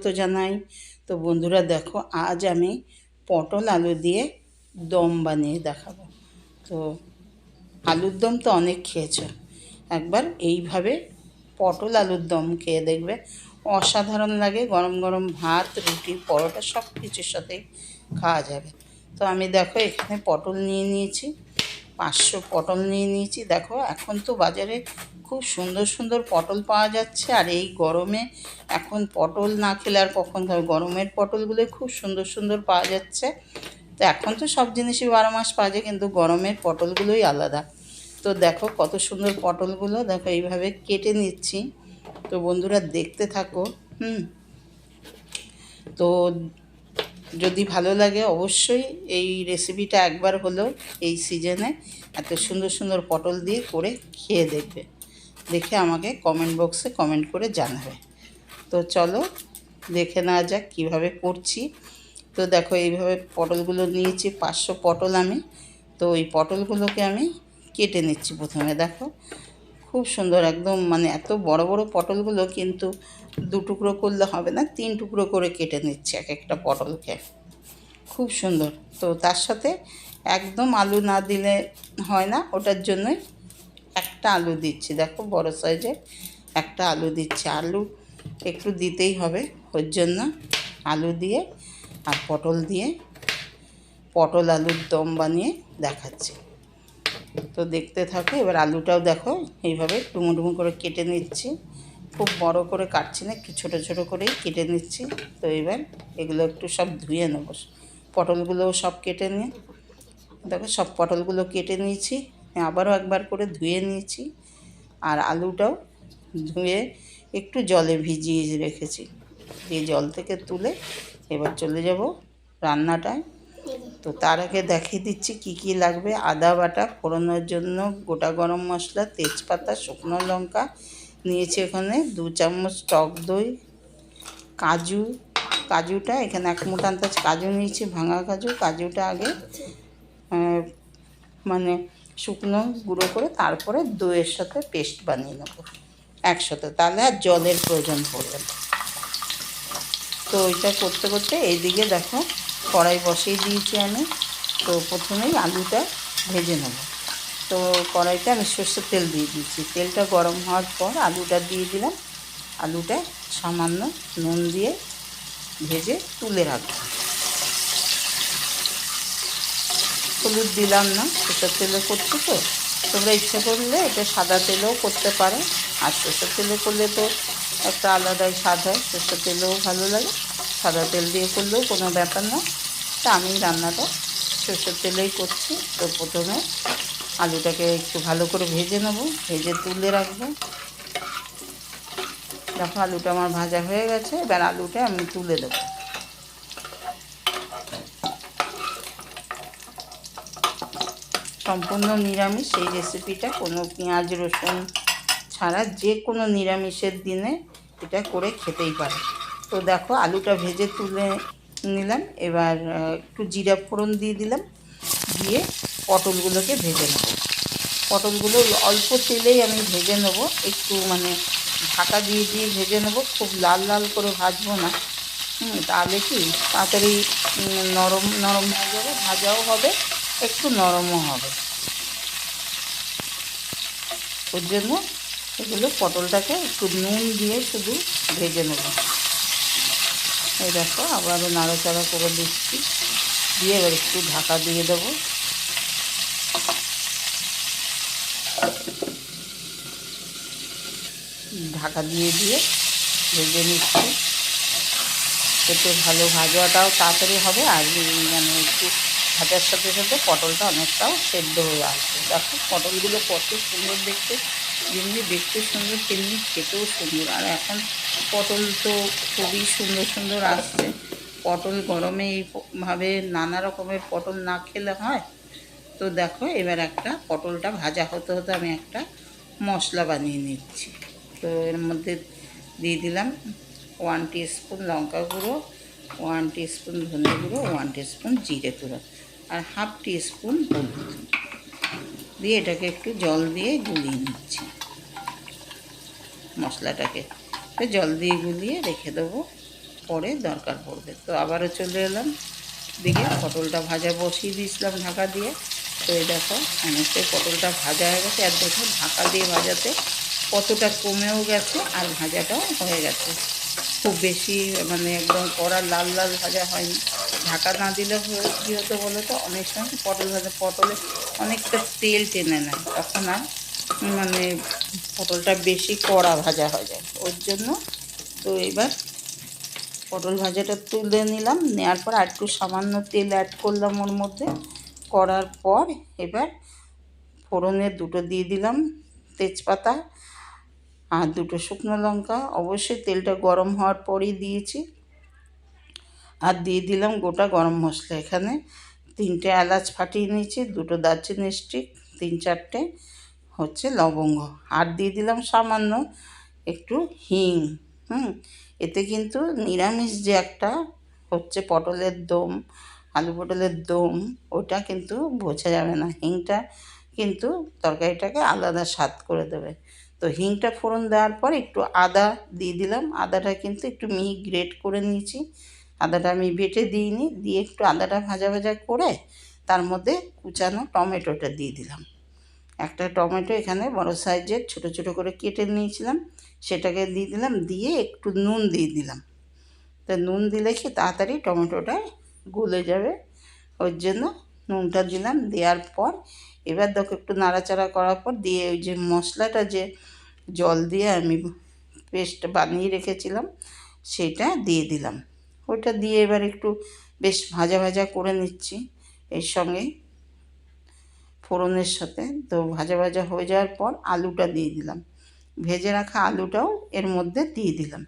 স্বাগত জানাই। তো বন্ধুরা দেখো, আজ আমি পটল আলু দিয়ে দম বানিয়ে দেখাবো। তো আলুর দম তো অনেক খেয়েছো। একবার এইভাবে পটল আলুর দম খেয়ে দেখবে। অসাধারণ লাগে, গরম গরম ভাত, রুটি, পরোটা সব কিছুর সাথেই খাওয়া যাবে। তো আমি দেখো, এখানে পটল নিয়ে নিয়েছি, পাঁচশো পটল নিয়ে নিয়েছি। দেখো, এখন তো বাজারে খুব সুন্দর সুন্দর পটল পাওয়া যাচ্ছে। আর এই গরমে এখন পটল না খেলে আর কখন খাবে? গরমের পটলগুলো খুব সুন্দর সুন্দর পাওয়া যাচ্ছে। তো এখন তো সব জিনিসই বারো মাস পাওয়া যায়, কিন্তু গরমের পটলগুলোই আলাদা। তো দেখো কত সুন্দর পটলগুলো। দেখো এইভাবে কেটে নিচ্ছি। তো বন্ধুরা দেখতে থাকো, হুম। তো যদি ভালো লাগে অবশ্যই এই রেসিপিটা একবার হলেও এই সিজনে এত সুন্দর সুন্দর পটল দিয়ে করে খেয়ে দেখবে। দেখে আমাকে কমেন্ট বক্সে কমেন্ট করে জানাবে। তো চলো, দেখে নেওয়া যাক কীভাবে করছি। তো দেখো, এইভাবে পটলগুলো নিয়েছি, পাঁচশো পটল আমি। তো ওই পটলগুলোকে আমি কেটে নিচ্ছি প্রথমে, দেখো। খুব সুন্দর একদম মানে এত বড় বড় পটলগুলো কিন্তু দু টুকরো করলে হবে না, তিন টুকরো করে কেটে নিচ্ছি এক একটা পটলকে। খুব সুন্দর। তো তার সাথে একদম আলু না দিলে হয় না, ওটার জন্যই একটা আলু দিচ্ছি। দেখো বড় সাইজের একটা আলু দিচ্ছি। আলু একটু দিতেই হবে ওর জন্য। আলু দিয়ে আর পটল দিয়ে পটল আলুর দম বানিয়ে দেখাচ্ছি। তো দেখতে থাকো, এবার আলুটাও দেখো, এইভাবে ডুমো ডুমো করে কেটে নিচ্ছি। খুব বড় করে কাটছি না, একটু ছোটো ছোটো করেই কেটে নিচ্ছি। তো এবার এগুলো একটু সব ধুয়ে নেব। পটলগুলোও সব কেটে নিয়ে, দেখো সব পটলগুলো কেটে নিয়েছি। আবারও একবার করে ধুয়ে নিয়েছি। আর আলুটাও ধুয়ে একটু জলে ভিজিয়ে রেখেছি। দিয়ে জল থেকে তুলে এবার চলে যাব রান্নাটায়। তো তার আগে দেখিয়ে দিচ্ছি কি কি লাগবে। আদা বাটা ফোড়নোর জন্য গোটা গরম মশলা, তেজপাতা, শুকনো লঙ্কা নিয়েছি এখানে, দু চামচ টক দই, কাজু। কাজুটা এখানে এক মুঠ আন্দাজ কাজু নিয়েছি, ভাঙা কাজু। কাজুটা আগে মানে শুকনো গুঁড়ো করে তারপরে দইয়ের সাথে পেস্ট বানিয়ে নেব একসাথে। তাহলে আর জলের প্রয়োজন পড়বে তো ওইটা করতে করতে এইদিকে দেখো কড়াই বসিয়ে দিয়েছি আমি। তো প্রথমেই আলুটা ভেজে নেব। তো কড়াইতে আমি সর্ষের তেল দিয়ে দিয়েছি। তেলটা গরম হওয়ার পর আলুটা দিয়ে দিলাম। আলুটা সামান্য নুন দিয়ে ভেজে তুলে রাখব। হলুদ দিলাম না সর্ষের তেলে করছি তো। তোমরা ইচ্ছে করলে এটা সাদা তেলেও করতে পারো, আর সর্ষের তেলে করলে তো একটা আলাদাই স্বাদ হয় সর্ষের তেলেও ভালো লাগে। সাদা তেল দিয়ে করলেও কোনো ব্যাপার না। তা আমি রান্নাটা সর্ষের তেলেই করছি। তো প্রথমে আলুটাকে একটু ভালো করে ভেজে নেব, ভেজে তুলে রাখব। দেখো আলুটা আমার ভাজা হয়ে গেছে, এবার আলুটা আমি তুলে দেবো। সম্পূর্ণ নিরামিষ। এই রেসিপিটা কোনো পেঁয়াজ, রসুন ছাড়া যে কোনো নিরামিষের দিনে এটা করে খেতেই পারে। তো দেখো, আলুটা ভেজে তুলে নিলাম। এবার একটু জিরা ফোড়ন দিয়ে দিলাম। দিয়ে পটলগুলোকে ভেজে নেব। পটলগুলো অল্প তেলেই আমি ভেজে নেব। একটু মানে ঢাকা দিয়ে দিয়ে ভেজে নেব। খুব লাল লাল করে ভাজবো না। হুম, তাহলে কি? তাড়াতাড়ি নরম নরম হয়ে যাবে। ভাজাও হবে। একটু নরমও হবে। ওর জন্য এগুলো পটলটাকে একটু নুন দিয়ে শুধু ভেজে নেব। এই দেখো আবারও নাড়াচাড়া করে দিচ্ছি। দিয়ে এবার একটু ঢাকা দিয়ে দেবো। ঢাকা দিয়ে দিয়ে ভেজে নিচ্ছি। এতে ভালো ভাজাটাও তাড়াতাড়ি হবে আর মানে একটু ভাজার সাথে সাথে পটলটা অনেকটাও সেদ্ধ হয়ে আসবে। দেখো, পটলগুলো কত সুন্দর দেখতে। যেমনি দেখতে সুন্দর, তেমনি খেতেও সুন্দর। আর এখন পটল তো খুবই সুন্দর সুন্দর আসছে। পটল গরমে এইভাবে নানা রকমের পটল না খেলে হয়। তো দেখো, এবার একটা পটলটা ভাজা হতে হতে আমি একটা মশলা বানিয়ে নিচ্ছি। তো এর মধ্যে দিয়ে দিলাম ওয়ান স্পুন লঙ্কা গুঁড়ো ওয়ান স্পুন ধনে গুঁড়ো ওয়ান স্পুন জিরে গুঁড়ো। আর হাফ স্পুন হলুদ। দিয়ে এটাকে একটু জল দিয়ে গুলিয়ে নিচ্ছি। মশলাটাকে জল দিয়ে গুলিয়ে রেখে দেবো। পরে দরকার পড়বে। তো আবারও চলে এলাম। দিকে পটলটা ভাজা বসিয়ে দিয়েছিলাম ঢাকা দিয়ে। তো এই দেখো, অনেকটাই পটলটা ভাজা হয়ে গেছে। আর দেখো ঢাকা দিয়ে ভাজাতে কতটা কমেও গেছে আর ভাজাটাও হয়ে গেছে। খুব বেশি মানে একদম কড়া লাল লাল ভাজা হয়নি। ঢাকা না দিলে কী হতো বলো তো? অনেক সময় পটল ভাজা, পটলে অনেকটা তেল টেনে নেয়। তখন আর মানে পটলটা বেশি কড়া ভাজা হয়ে যায়। ওর জন্য তো এবার পটল ভাজাটা তুলে নিলাম। নেওয়ার পর আর একটু সামান্য তেল অ্যাড করলাম ওর মধ্যে। করার পর এবার ফোড়নের দুটো দিয়ে দিলাম তেজপাতা। আর দুটো শুকনো লঙ্কা, অবশ্যই তেলটা গরম হওয়ার পরই দিয়েছি। আর দিয়ে দিলাম গোটা গরম মশলা। এখানে তিনটে এলাচ ফাটিয়ে নিয়েছি, দুটো দারচিনি স্টিক, তিন চারটে হচ্ছে লবঙ্গ। আর দিয়ে দিলাম সামান্য একটু হিং, হুম? এতে কিন্তু নিরামিষ যে একটা হচ্ছে পটলের দম, আলু পটলের দম, ওটা কিন্তু বোঝা যাবে না। হিংটা কিন্তু তরকারিটাকে আলাদা স্বাদ করে দেবে। তো হিংটা ফোড়ন দেওয়ার পর একটু আদা দিয়ে দিলাম। আদাটা কিন্তু একটু মিহি গ্রেট করে নিয়েছি। আদাটা আমি বেটে দিইনি, দিয়ে একটু আদাটা ভাজা ভাজা করে তার মধ্যে কুচানো টমেটোটা দিয়ে দিলাম। একটা টমেটো এখানে বড় সাইজের ছোট ছোট করে কেটে নিয়েছিলাম, সেটাকে দিয়ে দিলাম, দিয়ে একটু নুন দিয়ে দিলাম। তা নুন দিলে কি তাড়াতাড়ি টমেটোটা গলে যাবে? ওর জন্য নুনটা দিলাম, দেওয়ার পর এবার দেখো একটু নাড়াচাড়া করার পর দিয়ে ওই যে মশলাটা যে জল দিয়ে আমি পেস্ট বানিয়ে রেখেছিলাম, সেটা দিয়ে দিলাম। ওটা দিয়ে এবার একটু বেশ ভাজা ভাজা করে নিচ্ছি এর সঙ্গে ফোড়নের সাথে। তো ভাজা ভাজা হয়ে যাওয়ার পর আলুটা দিয়ে দিলাম। ভেজে রাখা আলুটাও এর মধ্যে দিয়ে দিলাম।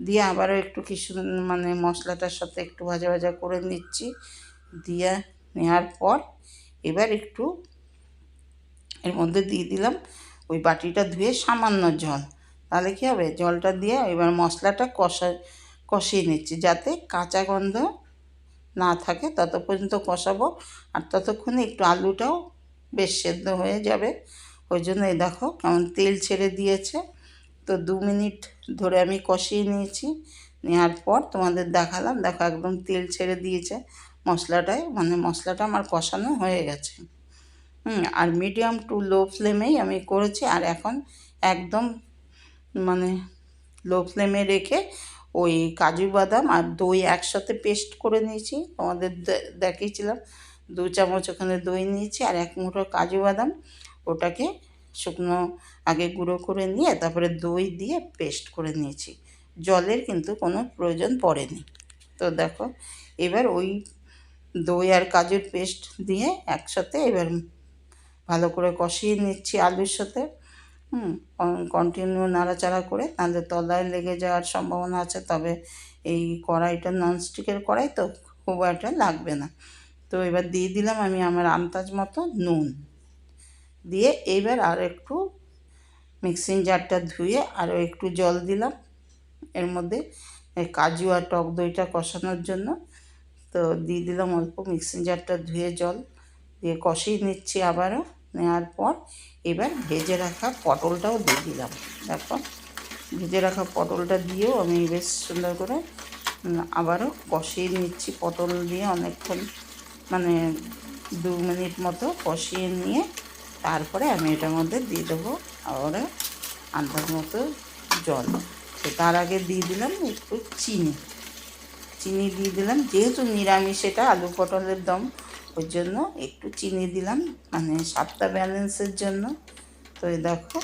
দিয়ে আবারও একটু কিছু মানে মশলাটার সাথে একটু ভাজা ভাজা করে নিচ্ছি। দিয়ে নেওয়ার পর এবার একটু এর মধ্যে দিয়ে দিলাম ওই বাটিটা ধুয়ে সামান্য জল। তাহলে কী হবে? জলটা দিয়ে এবার মশলাটা কষা, কষিয়ে নিচ্ছি যাতে কাঁচা গন্ধ না থাকে। তত পর্যন্ত কষাবো। আর ততক্ষণে একটু আলুটাও বেশ সেদ্ধ হয়ে যাবে। ওই জন্য এই দেখো কেমন তেল ছেড়ে দিয়েছে। তো দু মিনিট ধরে আমি কষিয়ে নিয়েছি। নেওয়ার পর তোমাদের দেখালাম। দেখো একদম তেল ছেড়ে দিয়েছে। মশলাটায় মানে মশলাটা আমার কষানো হয়ে গেছে। হুম, আর মিডিয়াম টু লো ফ্লেমেই আমি করেছি, আর এখন একদম মানে লো ফ্লেমে রেখে ওই কাজু বাদাম আর দই একসাথে পেস্ট করে নিয়েছি। তোমাদের দেখিয়েছিলাম, দু চামচ ওখানে দই নিয়েছি আর এক মুঠো কাজু বাদাম। ওটাকে শুকনো আগে গুঁড়ো করে নিয়ে তারপরে দই দিয়ে পেস্ট করে নিয়েছি। জলের কিন্তু কোনো প্রয়োজন পড়েনি। তো দেখো, এবার ওই দই আর কাজুর পেস্ট দিয়ে একসাথে এবার ভালো করে কষিয়ে নিচ্ছি আলুর সাথে। হুম কন্টিনিউ নাড়াচাড়া করে, নাহলে তলায় লেগে যাওয়ার সম্ভাবনা আছে, তবে এই কড়াইটা ননস্টিকের কড়াই তো খুব একটা লাগবে না। তো এবার দিয়ে দিলাম আমি আমার আন্দাজ মতো নুন। দিয়ে এবার আর একটু মিক্সিং জারটা ধুয়ে আরও একটু জল দিলাম। এর মধ্যে কাজু আর টক দইটা কষানোর জন্য। তো দিয়ে দিলাম অল্প মিক্সিং জারটা ধুয়ে জল, দিয়ে কষিয়ে নিচ্ছি আবারও নেওয়ার পর এবার ভেজে রাখা পটলটাও দিয়ে দিলাম। দেখো ভেজে রাখা পটলটা দিয়েও আমি বেশ সুন্দর করে আবারও কষিয়ে নিচ্ছি পটল দিয়ে অনেকক্ষণ মানে দু মিনিট মতো কষিয়ে নিয়ে তারপরে আমি এটার মধ্যে দিয়ে দেবো আবার আন্দাজ মতো জল। তো তার আগে দিয়ে দিলাম একটু চিনি। চিনি দিয়ে দিলাম। যেহেতু নিরামিষ, এটা আলু পটলের দম, ওই জন্য একটু চিনি দিলাম। মানে স্বাদটা ব্যালেন্সের জন্য। তো দেখো।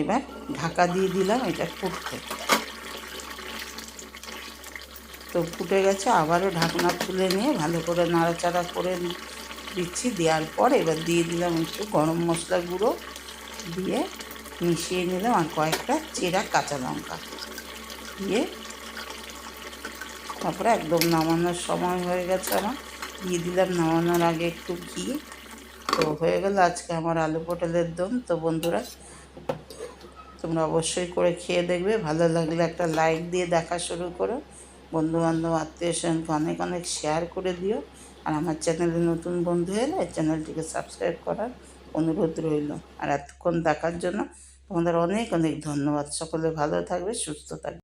এবার ঢাকা দিয়ে দিলাম এটা ফুটতে। তো ফুটে গেছে, আবারও ঢাকনা তুলে নিয়ে ভালো করে নাড়াচাড়া করে দিচ্ছি। দেওয়ার পর এবার দিয়ে দিলাম একটু গরম মশলা গুঁড়ো দিয়ে মিশিয়ে নিলাম আর কয়েকটা চেরা কাঁচা লঙ্কা। দিয়ে তারপরে একদম নামানোর সময় হয়ে গেছে আমার। দিয়ে দিলাম নামানোর আগে একটু ঘি। তো হয়ে গেল আজকে আমার আলু পটলের দম। তো বন্ধুরা, তোমরা অবশ্যই করে খেয়ে দেখবে। ভালো লাগলে একটা লাইক দিয়ে দেখা শুরু করো। বন্ধু বান্ধব আত্মীয় স্বজনকে অনেক অনেক শেয়ার করে দিও। আর আমার চ্যানেলে নতুন বন্ধু এলে চ্যানেলটিকে সাবস্ক্রাইব করার অনুরোধ রইল। আর এতক্ষণ দেখার জন্য তোমাদের অনেক অনেক ধন্যবাদ। সকলে ভালো থাকবে, সুস্থ থাকবে।